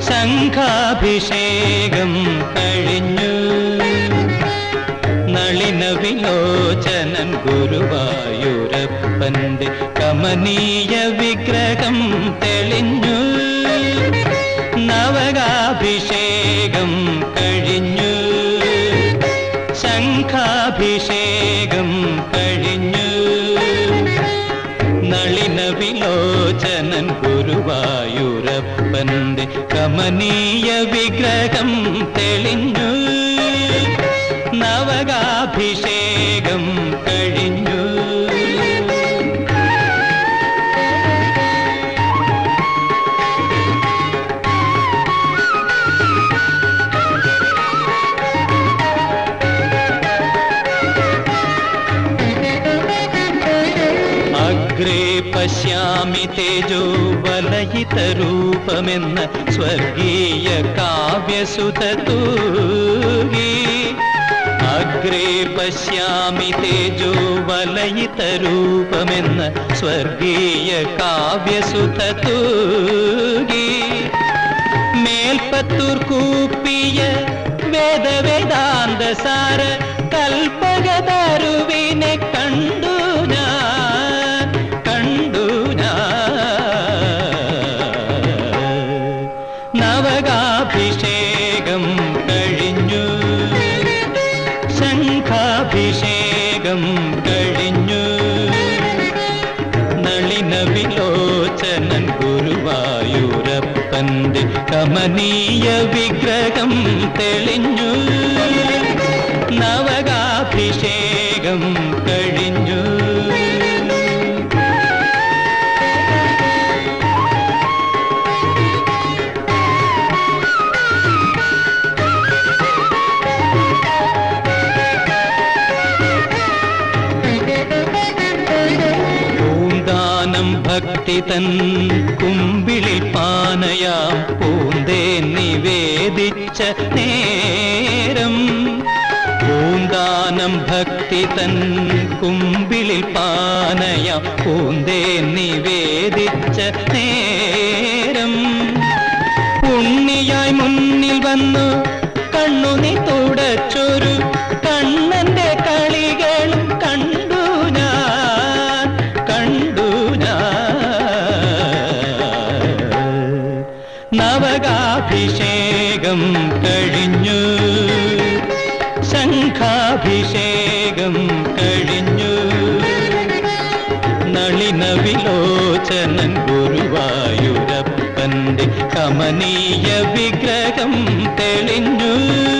ശംഖാഭിഷേകം കഴിഞ്ഞു. നളിന വിലോചനൻ ഗുരുവായൂരപ്പന്റെ കമനീയ വിഗ്രഹം തെളിഞ്ഞു. നവകാഭിഷേകം കഴിഞ്ഞു. ശംഖാഭിഷേകം കഴിഞ്ഞു. നളിന വിലോചനൻ ഗുരുവായൂരപ്പന്റെ കമനീയ വിഗ്രഹം തെളിഞ്ഞു. പശ്യാമി തേജോ വലയിതരൂപമെന്ന സ്വർഗീയ കാവ്യസുതൂകി അഗ്രേ പശ്യാമി തേജോ വലയിതരൂപമെന്ന സ്വർഗീയ കാവ്യസുതൂകി മേൽപ്പത്തൂർ കൂപ്പിയ വേദവേദാന്തസാര കൽപ്പകതരുവിനെ നവകാഭിഷേകം കഴിഞ്ഞു. ശംഖാഭിഷേകം കഴിഞ്ഞു. നളിന വിലോചനൻ ഗുരുവായൂരപ്പന്റെ കമനീയ വിഗ്രഹം തെളിഞ്ഞു. ഭക്തി തൻ കുമ്പിളിൽ പാനയാം പൂന്തേ നിവേദിച്ച നേരം. പൂന്താനം ഭക്തി തൻ കുമ്പിളിൽ പാനയാം പൂന്തേ നിവേദിച്ച നേരം. ഉണ്ണിയായി മുന്നിൽ വന്നു ശംഖാഭിഷേകം കഴിഞ്ഞു. ശംഖാഭിഷേകം കഴിഞ്ഞു. നളിനവിലോചനൻ ഗുരുവായൂരപ്പന്റെ കമനീയ വിഗ്രഹം തെളിഞ്ഞു.